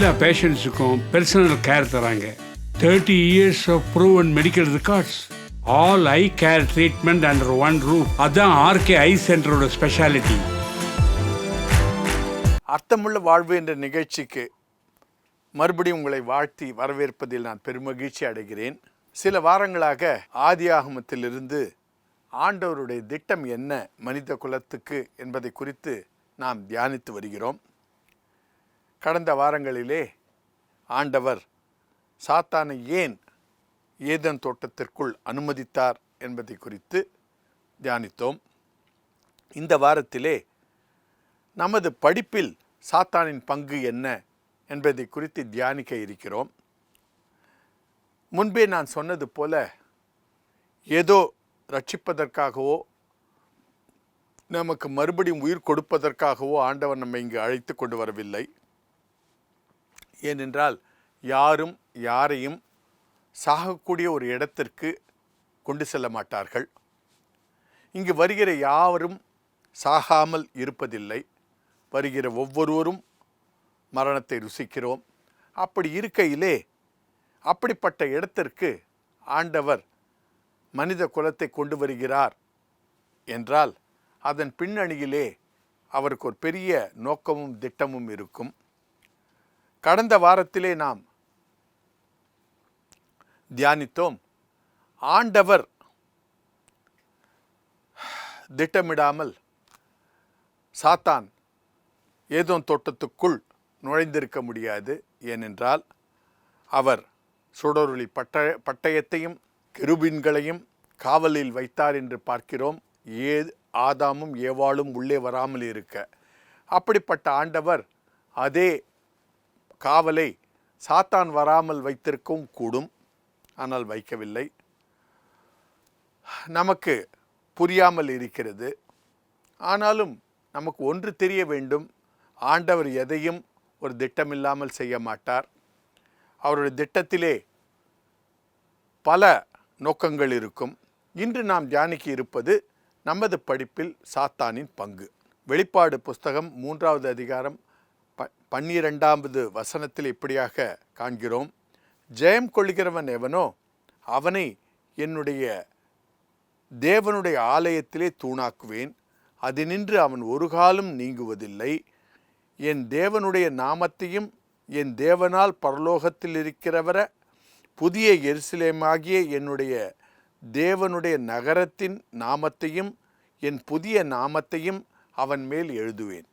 எல்லா பேஷண்ட்ஸுக்கும் personal care தராங்க. Thirty years of proven medical records all I care treatment under one roof அதான் R K I சென்டரோட speciality அர்த்தமுள்ள வாழ்வு என்ற நிகழ்ச்சிக்கு மறுபடியும் உங்களை வாழ்த்தி வரவேற்பதில் நான் பெருமகிழ்ச்சி அடைகிறேன். சில வாரங்களாக ஆதியாகமத்திலிருந்து ஆண்டவருடைய திட்டம் என்ன மனித குலத்துக்கு என்பதை குறித்து நாம் தியானித்து வருகிறோம். கடந்த வாரங்களிலே ஆண்டவர் சாத்தானை ஏன் ஏதன் தோட்டத்திற்குள் அனுமதித்தார் என்பதை குறித்து தியானித்தோம். இந்த வாரத்திலே நமது படிப்பில் சாத்தானின் பங்கு என்ன என்பதை குறித்து தியானிக்க இருக்கிறோம். முன்பே நான் சொன்னது போல ஏதோ ரட்சிப்பதற்காகவோ நமக்கு மறுபடியும் உயிர் கொடுப்பதற்காகவோ ஆண்டவர் நம்மை இங்கு அழைத்து கொண்டு வரவில்லை. ஏனென்றால் யாரும் யாரையும் சாகக்கூடிய ஒரு இடத்திற்கு கொண்டு செல்ல மாட்டார்கள். இங்கு வருகிற யாவரும் சாகாமல் இருப்பதில்லை. வருகிற ஒவ்வொருவரும் மரணத்தை ருசிக்கிறோம். அப்படி இருக்கையிலே அப்படிப்பட்ட இடத்திற்கு ஆண்டவர் மனித குலத்தை கொண்டு வருகிறார் என்றால் அதன் பின்னணியிலே அவருக்கு ஒரு பெரிய நோக்கமும் திட்டமும் இருக்கும். கடந்த வாரத்திலே நாம் தியானித்தோம். ஆண்டவர் திட்டமிடாமல் சாத்தான் ஏதோ தோட்டத்துக்குள் நுழைந்திருக்க முடியாது. ஏனென்றால் அவர் சுடரொளி பட்ட பட்டயத்தையும் கிருபின்களையும் காவலில் வைத்தார் என்று பார்க்கிறோம். ஏ ஆதாமும் ஏவாளும் உள்ளே வராமல் இருக்க. அப்படிப்பட்ட ஆண்டவர் அதே காவலை சாத்தான் வராமல் வைத்திருக்கவும் கூடும். ஆனால் வைக்கவில்லை. நமக்கு புரியாமல் இருக்கிறது. ஆனாலும் நமக்கு ஒன்று தெரிய வேண்டும். ஆண்டவர் எதையும் ஒரு திட்டமில்லாமல் செய்ய மாட்டார். அவருடைய திட்டத்திலே பல நோக்கங்கள் இருக்கும். இன்று நாம் தியானிக்கு இருப்பது நமது படிப்பில் சாத்தானின் பங்கு. வெளிப்பாடு புஸ்தகம் மூன்றாவது அதிகாரம் ப பன்னிரெண்டாவது வசனத்தில் இப்படியாக காண்கிறோம். ஜெயம் கொள்கிறவன் எவனோ அவனை என்னுடைய தேவனுடைய ஆலயத்திலே தூணாக்குவேன். அதினின்று அவன் ஒரு காலம் நீங்குவதில்லை. என் தேவனுடைய நாமத்தையும் என் தேவனால் பரலோகத்தில் இருக்கிறவர புதிய எருசலேமாகிய என்னுடைய தேவனுடைய நகரத்தின் நாமத்தையும் என் புதிய நாமத்தையும் அவன் மேல் எழுதுவேன்.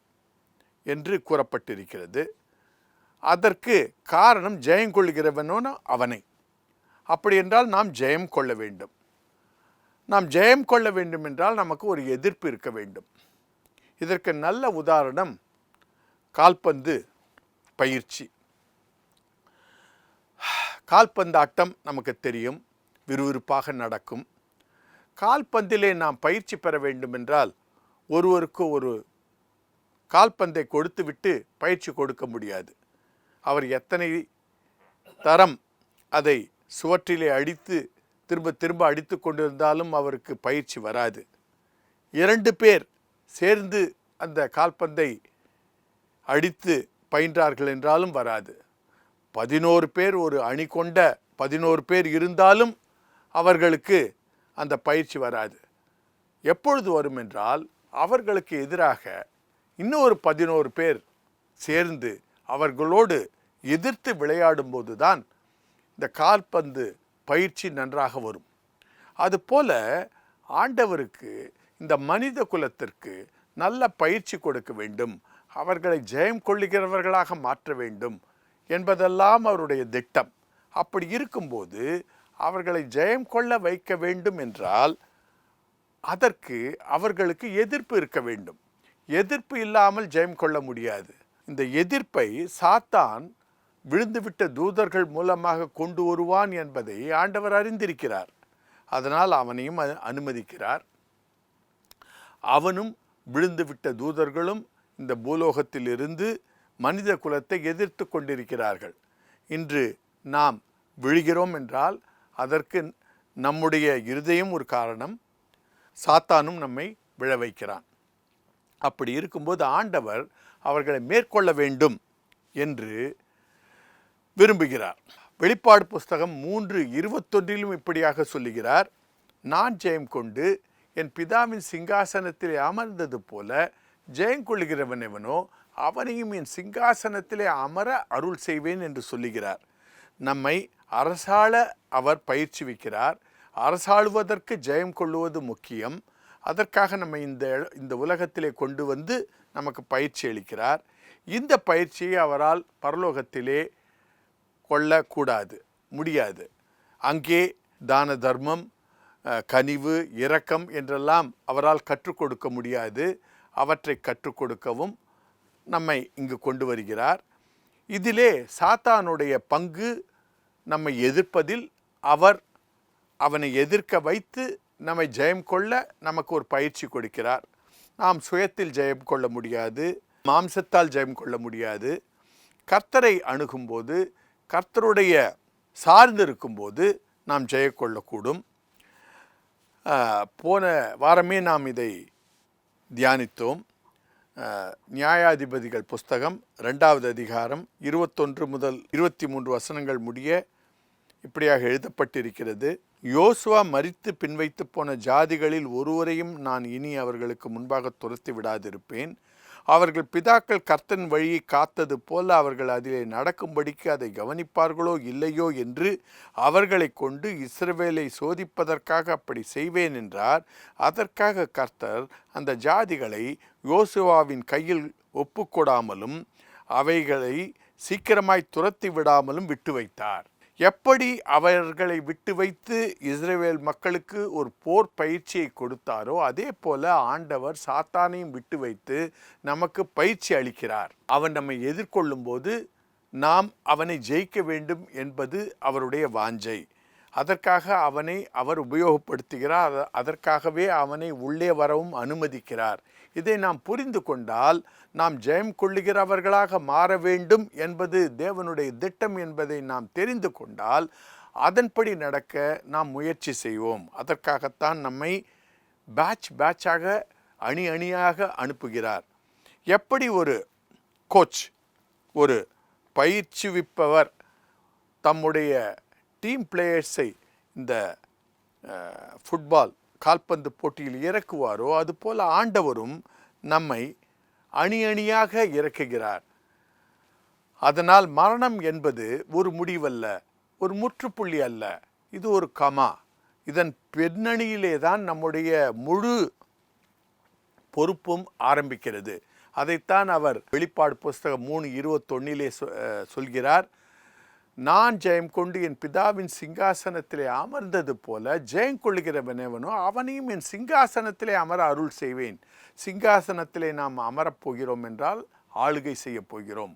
என்று கூறப்பட்டிருக்கிறது. அதற்கு காரணம் ஜெயம் கொள்கிறவனோன அவனை. அப்படி என்றால் நாம் ஜெயம் கொள்ள வேண்டும். நாம் ஜெயம் கொள்ள வேண்டும் என்றால் நமக்கு ஒரு எதிர்ப்பு இருக்க வேண்டும். இதற்கு நல்ல உதாரணம் கால்பந்து பயிற்சி. கால்பந்தாட்டம் நமக்கு தெரியும் விறுவிறுப்பாக நடக்கும். கால்பந்திலே நாம் பயிற்சி பெற வேண்டும் என்றால் ஒருவருக்கு ஒரு கால்பந்தை கொடுத்துவிட்டு பயிற்சி கொடுக்க முடியாது. அவர் எத்தனை தரம் அதை சுவற்றிலே அடித்து திரும்ப திரும்ப அடித்து கொண்டிருந்தாலும் அவருக்கு பயிற்சி வராது. இரண்டு பேர் சேர்ந்து அந்த கால்பந்தை அடித்து பயின்றார்கள் என்றாலும் வராது. பதினோரு பேர் ஒரு அணி கொண்ட பதினோரு பேர் இருந்தாலும் அவர்களுக்கு அந்த பயிற்சி வராது. எப்பொழுது வரும் என்றால் அவர்களுக்கு எதிராக இன்னொரு பதினோரு பேர் சேர்ந்து அவர்களோடு எதிர்த்து விளையாடும்போது தான் இந்த கால்பந்து பயிற்சி நன்றாக வரும். அதுபோல ஆண்டவருக்கு இந்த மனித குலத்திற்கு நல்ல பயிற்சி கொடுக்க வேண்டும். அவர்களை ஜெயம் கொள்ளுகிறவர்களாக மாற்ற வேண்டும் என்பதெல்லாம் அவருடைய திட்டம். அப்படி இருக்கும்போது அவர்களை ஜெயம் கொள்ள வைக்க வேண்டும் என்றால் அதற்கு அவர்களுக்கு எதிர்ப்பு இருக்க வேண்டும். எதிர்ப்பு இல்லாமல் ஜெயம் கொள்ள முடியாது. இந்த எதிர்ப்பை சாத்தான் விழுந்துவிட்ட தூதர்கள் மூலமாக கொண்டு வருவான் என்பதை ஆண்டவர் அறிந்திருக்கிறார். அதனால் அவனையும் அனுமதிக்கிறார். அவனும் விழுந்துவிட்ட தூதர்களும் இந்த பூலோகத்திலிருந்து மனித குலத்தை எதிர்த்து கொண்டிருக்கிறார்கள். இன்று நாம் விழுகிறோம் என்றால் அதற்கு நம்முடைய இருதயம் ஒரு காரணம். சாத்தானும் நம்மை விழ வைக்கிறான். அப்படி இருக்கும்போது ஆண்டவர் அவர்களை மேற்கொள்ள வேண்டும் என்று விரும்புகிறார். வெளிப்பாடு புஸ்தகம் மூன்று இருபத்தொன்றிலும் இப்படியாக சொல்லுகிறார். நான் ஜெயம் கொண்டு என் பிதாவின் சிங்காசனத்திலே அமர்ந்தது போல ஜெயம் கொள்கிறவன் எவனோ அவனையும் என் சிங்காசனத்திலே அமர அருள் செய்வேன் என்று சொல்லுகிறார். நம்மை அரசாள அவர் பயிற்சி வைக்கிறார் அரசாளுவதற்கு ஜெயம் கொள்ளுவது முக்கியம். அதற்காக நம்ம இந்த இந்த உலகத்திலே கொண்டு வந்து நமக்கு பயிற்சி அளிக்கிறார். இந்த பயிற்சியை அவரால் பரலோகத்திலே கொள்ளக்கூடாது முடியாது. அங்கே தான தர்மம் கனிவு இரக்கம் என்றெல்லாம் அவரால் கற்றுக் கொடுக்க முடியாது. அவற்றை கற்றுக் கொடுக்கவும் நம்மை இங்கு கொண்டு வருகிறார். இதிலே சாத்தானுடைய பங்கு நம்மை எதிர்ப்பதில் அவர் அவனை எதிர்க்க வைத்து நம்மை ஜெயம் கொள்ள நமக்கு ஒரு பயிற்சி கொடுக்கிறார். நாம் சுயத்தில் ஜெயம் கொள்ள முடியாது. மாம்சத்தால் ஜெயம் கொள்ள முடியாது. கர்த்தரை அணுகும்போது கர்த்தருடைய சார்ந்திருக்கும்போது நாம் ஜெயக்கொள்ளக்கூடும் போன வாரமே நாம் இதை தியானித்தோம். நியாயாதிபதிகள் புஸ்தகம் ரெண்டாவது அதிகாரம் இருபத்தொன்று முதல் இருபத்தி மூன்று வசனங்கள் முடிய இப்படியாக எழுதப்பட்டிருக்கிறது. யோசுவா மரித்து பின்வைத்து போன ஜாதிகளில் ஒருவரையும் நான் இனி அவர்களுக்கு முன்பாக துரத்தி விடாதிருப்பேன். அவர்கள் பிதாக்கள் கர்த்தன் வழியை காத்தது போல அவர்கள் அதிலே நடக்கும்படிக்கு அதை கவனிப்பார்களோ இல்லையோ என்று அவர்களை கொண்டு இஸ்ரவேலை சோதிப்பதற்காக அப்படி செய்வேன் என்றார். அதற்காக கர்த்தர் அந்த ஜாதிகளை யோசுவாவின் கையில் ஒப்புக்கொடாமலும் அவைகளை சீக்கிரமாய் துரத்தி விடாமலும் விட்டு வைத்தார் எப்படி அவர்களை விட்டு வைத்து இஸ்ரேவேல் மக்களுக்கு ஒரு போர் பயிற்சியை கொடுத்தாரோ அதே போல ஆண்டவர் சாத்தானையும் விட்டு வைத்து நமக்கு பயிற்சி அளிக்கிறார். அவன் நம்மை எதிர்கொள்ளும் போது நாம் அவனை ஜெயிக்க வேண்டும் என்பது அவருடைய வாஞ்சை. அதற்காக அவனை அவர் உபயோகப்படுத்துகிறார் அதற்காகவே அவனை உள்ளே வரவும் அனுமதிக்கிறார். இதை நாம் புரிந்து கொண்டால் நாம் ஜெயம் கொள்ளுகிறவர்களாக மாற வேண்டும் என்பது தேவனுடைய திட்டம் என்பதை நாம் தெரிந்து கொண்டால் அதன்படி நடக்க நாம் முயற்சி செய்வோம். அதற்காகத்தான் நம்மை பேட்ச் பேட்சாக அணி அணியாக அனுப்புகிறார். எப்படி ஒரு கோச் ஒரு பயிற்சிவிப்பவர் தம்முடைய டீம் பிளேயர்ஸை இந்த ஃபுட்பால் கால்பந்து போட்டியில் இறக்குவாரோ அதுபோல் ஆண்டவரும் நம்மை அணி அணியாக இறக்குகிறார். அதனால் மரணம் என்பது ஒரு முடிவல்ல ஒரு முற்றுப்புள்ளி அல்ல. இது ஒரு கமா. இதன் பின்னணியிலே தான் நம்முடைய முழு பொறுப்பும் ஆரம்பிக்கிறது. அதைத்தான் அவர் வெளிப்பாடு புஸ்தகம் மூணு இருபத்தொன்னிலே சொ- சொல்கிறார். நான் ஜெயம் கொண்டு என் பிதாவின் சிங்காசனத்திலே அமர்ந்தது போல ஜெயம் கொள்ளுகிறவனவனோ அவனையும் என் சிங்காசனத்திலே அமர அருள் செய்வேன். சிங்காசனத்திலே நாம் அமரப்போகிறோம் என்றால் ஆளுகை செய்ய போகிறோம்.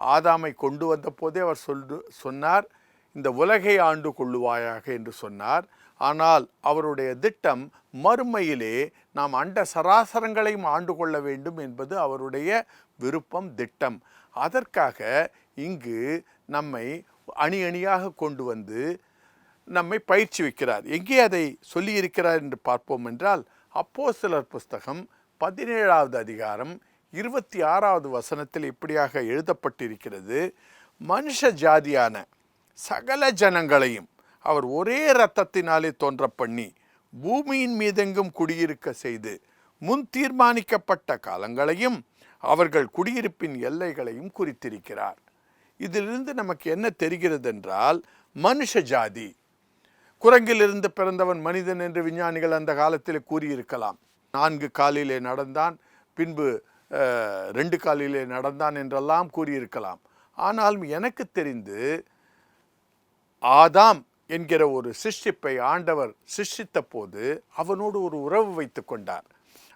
ஆதாமை கொண்டு வந்த போதே அவர் சொல்லு சொன்னார் இந்த உலகை ஆண்டு கொள்ளுவாயாக என்று சொன்னார். ஆனால் அவருடைய திட்டம் மறுமையிலே நாம் அண்ட சராசரங்களையும் ஆண்டு கொள்ள வேண்டும் என்பது அவருடைய விருப்பம் திட்டம். அதற்காக இங்கு நம்மை அணி அணியாக கொண்டு வந்து நம்மை பயிற்சி வைக்கிறார். எங்கே அதை சொல்லியிருக்கிறார் என்று பார்ப்போம் என்றால் அப்போஸ்தலர் புஸ்தகம் பதினேழாவது அதிகாரம் இருபத்தி ஆறாவது வசனத்தில் இப்படியாக எழுதப்பட்டிருக்கிறது. மனுஷ ஜாதியான சகல ஜனங்களையும் அவர் ஒரே இரத்தத்தினாலே தோன்ற பண்ணி பூமியின் மீதெங்கும் குடியிருக்க செய்து முன் தீர்மானிக்கப்பட்ட காலங்களையும் அவர்கள் குடியிருப்பின் எல்லைகளையும் குறித்திருக்கிறார். இதிலிருந்து நமக்கு என்ன தெரிகிறது என்றால் மனுஷ ஜாதி. குரங்கிலிருந்து பிறந்தவன் மனிதன் என்று விஞ்ஞானிகள் அந்த காலத்தில் கூறியிருக்கலாம். நான்கு காலிலே நடந்தான் பின்பு ரெண்டு காலிலே நடந்தான் என்றெல்லாம் கூறியிருக்கலாம். ஆனால் எனக்கு தெரிந்து ஆதாம் என்கிற ஒரு சிருஷ்டிப்பை ஆண்டவர் சிருஷ்டித்த போது அவனோடு ஒரு உறவு வைத்து கொண்டார்.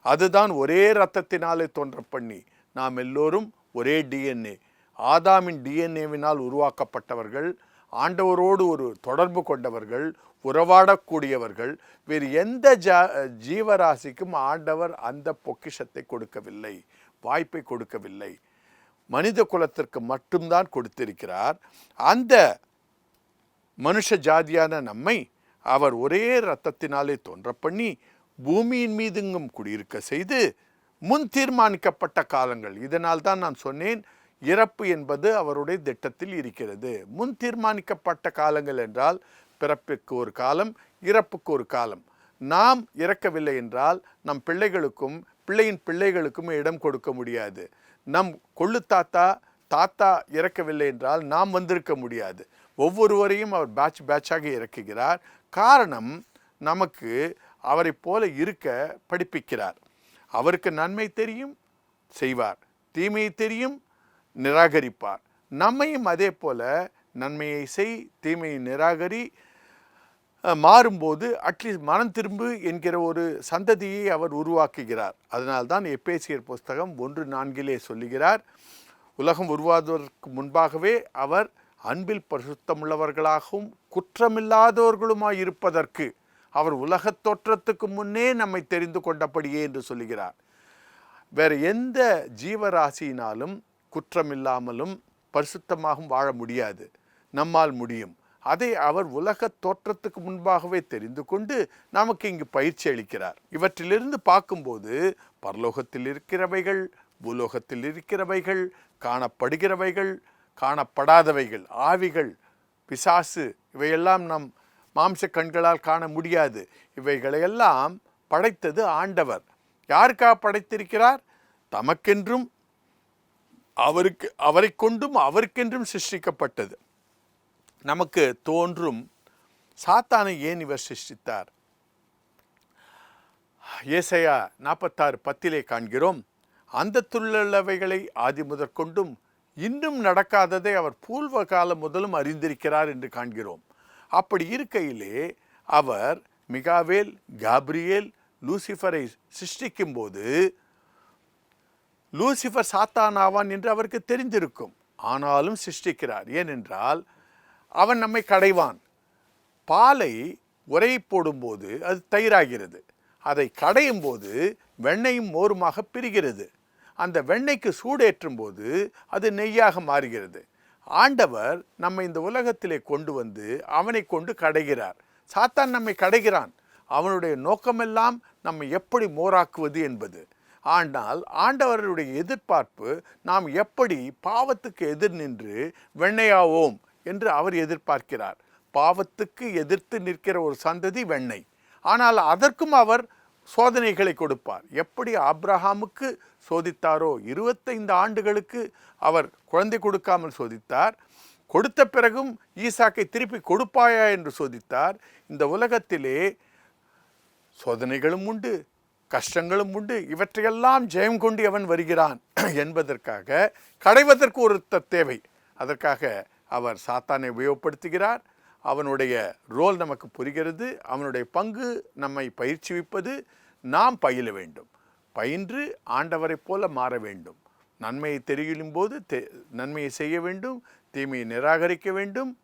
அதுதான் ஒரே இரத்தத்தினாலே தோன்ற பண்ணி நாம் எல்லோரும் ஒரே டிஎன்ஏ ஆதாமின் டிஎன்ஏவினால் உருவாக்கப்பட்டவர்கள் ஆண்டவரோடு ஒரு தொடர்பு கொண்டவர்கள் உறவாடக்கூடியவர்கள் வேறு எந்த ஜா ஜீவராசிக்கும் ஆண்டவர் அந்த பொக்கிஷத்தை கொடுக்கவில்லை வாய்ப்பை கொடுக்கவில்லை. மனித குலத்திற்கு மட்டும்தான் கொடுத்திருக்கிறார். அந்த மனுஷ ஜாதியான நம்மை அவர் ஒரே இரத்தத்தினாலே தோன்ற பண்ணி பூமியின் மீதுங்கும் குடியிருக்க செய்து முன் தீர்மானிக்கப்பட்ட காலங்கள். இதனால் தான் நான் சொன்னேன் இறப்பு என்பது அவருடைய திட்டத்தில் இருக்கிறது. முன் தீர்மானிக்கப்பட்ட காலங்கள் என்றால் பிறப்புக்கு ஒரு காலம் இறப்புக்கு ஒரு காலம். நாம் இறக்கவில்லை என்றால் நம் பிள்ளைகளுக்கும் பிள்ளையின் பிள்ளைகளுக்கும் இடம் கொடுக்க முடியாது. நம் கொள்ளு தாத்தா தாத்தா இறக்கவில்லை என்றால் நாம் வந்திருக்க முடியாது. ஒவ்வொருவரையும் அவர் பேட்ச் பேட்சாக இறக்குகிறார். காரணம் நமக்கு அவரைப் போல இருக்க படிப்பிக்கிறார். அவருக்கு நன்மை தெரியும் செய்வார். தீமையை தெரியும் நிராகரிப்பார். நம்மையும் அதே போல நன்மையை செய் தீமையை நிராகரி மாறும்போது அட்லீஸ்ட் மனம் திரும்பு என்கிற ஒரு சந்ததியை அவர் உருவாக்குகிறார். அதனால்தான் எப்பேசியர் புஸ்தகம் ஒன்று நான்கிலே சொல்லுகிறார் உலகம் உருவாவதற்கு முன்பாகவே அவர் அன்பில் பரிசுத்தமுள்ளவர்களாகவும் குற்றமில்லாதவர்களுமாய் இருப்பதற்கு அவர் உலகத் தோற்றத்துக்கு முன்னே நம்மை தெரிந்து கொண்டபடியே என்று சொல்லுகிறார். வேறு எந்த ஜீவராசியினாலும் குற்றமில்லாமலும் பரிசுத்தமாகவும் வாழ முடியாது. நம்மால் முடியும். அதை அவர் உலக தோற்றத்துக்கு முன்பாகவே தெரிந்து கொண்டு நமக்கு இங்கு பயிற்சி அளிக்கிறார். இவற்றிலிருந்து பார்க்கும்போது பரலோகத்தில் இருக்கிறவைகள் பூலோகத்தில் இருக்கிறவைகள் காணப்படுகிறவைகள் காணப்படாதவைகள் ஆவிகள் பிசாசு இவையெல்லாம் நம் மாம்ச கண்களால் காண முடியாது. இவைகளையெல்லாம் படைத்தது ஆண்டவர். யாருக்காக படைத்திருக்கிறார்? தமக்கென்றும் அவருக்கு அவரை கொண்டும் அவருக்கென்றும் சிருஷ்டிக்கப்பட்டது. நமக்கு தோன்றும் சாத்தானை ஏன் இவர் சிருஷ்டித்தார்? ஏசையா நாற்பத்தாறு பத்திலே காண்கிறோம் அந்த துள்ளவைகளை ஆதி முதற்கொண்டும் இன்னும் நடக்காததை அவர் பூர்வ காலம் முதலும் அறிந்திருக்கிறார் என்று காண்கிறோம். அப்படி இருக்கையிலே அவர் மிகாவேல் காப்ரியேல் லூசிஃபரை சிருஷ்டிக்கும்போது லூசிஃபர் சாத்தான் ஆவான் என்று அவருக்கு தெரிந்திருக்கும். ஆனாலும் சிருஷ்டிக்கிறார். ஏனென்றால் அவன் நம்மை கடைவான். பாலை உரை போடும்போது அது தயிராகிறது. அதை கடையும் போது வெண்ணையும் மோருமாக பிரிகிறது. அந்த வெண்ணெய்க்கு சூடேற்றும் போது அது நெய்யாக மாறுகிறது. ஆண்டவர் நம்மை இந்த உலகத்திலே கொண்டு வந்து அவனை கொண்டு கடைகிறார். சாத்தான் நம்மை கடைகிறான். அவனுடைய நோக்கமெல்லாம் நம்மை எப்படி மோராக்குவது என்பது. ஆனால் ஆண்டவருடைய எதிர்பார்ப்பு நாம் எப்படி பாவத்துக்கு எதிர் நின்று வெண்ணையாவோம் என்று அவர் எதிர்பார்க்கிறார். பாவத்துக்கு எதிர்த்து நிற்கிற ஒரு சந்ததி வெண்ணெய். ஆனால் அதற்கும் அவர் சோதனைகளை கொடுப்பார். எப்படி ஆப்ரஹாமுக்கு சோதித்தாரோ? இருபத்தைந்து ஆண்டுகளுக்கு அவர் குழந்தை கொடுக்காமல் சோதித்தார். கொடுத்த பிறகும் ஈசாக்கை திருப்பி கொடுப்பாயா என்று சோதித்தார். இந்த உலகத்திலே சோதனைகளும் உண்டு கஷ்டங்களும் உண்டு. இவற்றையெல்லாம் ஜெயம் கொண்டு அவன் வருகிறான் என்பதற்காக கடைவதற்கு ஒரு தேவை. அதற்காக அவர் சாத்தானை உபயோகப்படுத்துகிறார். அவனுடைய ரோல் நமக்கு புரிகிறது. அவனுடைய பங்கு நம்மை பயிற்சிவிப்பது நாம் பயில வேண்டும். பயின்று ஆண்டவரைப் போல மாற வேண்டும். நன்மையை தெரியும் போது தெ- நன்மையை செய்ய வேண்டும். தீமையை நிராகரிக்க வேண்டும்.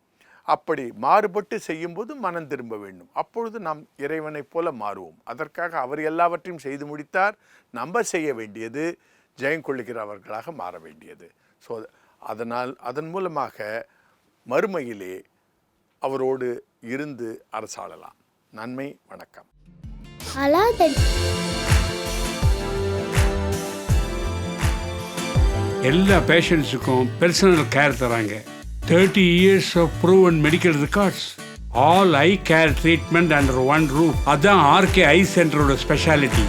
அப்படி மாறுபட்டு செய்யும்போது மனம் திரும்ப வேண்டும். அப்பொழுது நாம் இறைவனைப் போல மாறுவோம். அதற்காக அவர் எல்லாவற்றையும் செய்து முடித்தார். நம்ம செய்ய வேண்டியது ஜெயம் கொள்ளுகிறவர்களாக மாற வேண்டியது. ஸோ அதனால் அதன் மூலமாக மறுமையிலே அவரோடு இருந்து அரசாளலாம். நன்மை வணக்கம். எல்லா பேஷண்ட்ஸுக்கும் பர்சனல் கேர் தராங்க. Thirty years of prove and medical records all I care treatment under one roof அதான் ஆர்கே ஐ சென்டரோட ஸ்பெஷாலிட்டி